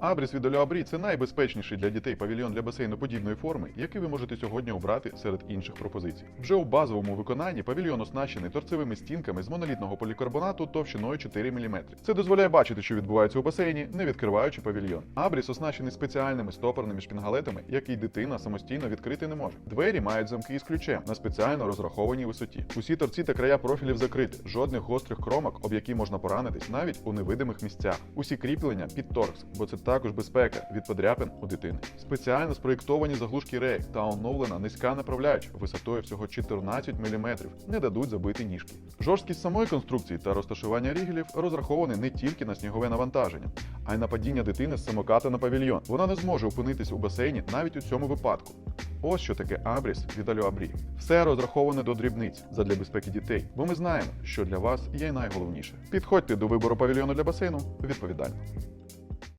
Абріс від Олеабрі це найбезпечніший для дітей павільйон для басейну подібної форми, який ви можете сьогодні обрати серед інших пропозицій. Вже у базовому виконанні павільйон оснащений торцевими стінками з монолітного полікарбонату товщиною 4 мм. Це дозволяє бачити, що відбувається у басейні, не відкриваючи павільйон. Абріс оснащений спеціальними стопорними шпінгалетами, які дитина самостійно відкрити не може. Двері мають замки із ключем на спеціально розрахованій висоті. Усі торці та края профілів закриті, жодних гострих кромок, об які можна поранитись навіть у невидимих місцях. Усі кріплення під торкс, бо це також безпека від подряпин у дитини. Спеціально спроєктовані заглушки рейк та оновлена низька направляюча висотою всього 14 мм не дадуть забити ніжки. Жорсткість самої конструкції та розташування рігелів розраховані не тільки на снігове навантаження, а й на падіння дитини з самоката на павільйон. Вона не зможе опинитись у басейні навіть у цьому випадку. Ось що таке Абріс від Альоабрі. Все розраховане до дрібниць задля безпеки дітей, бо ми знаємо, що для вас є найголовніше. Підходьте до вибору павільйону для басейну відповідально.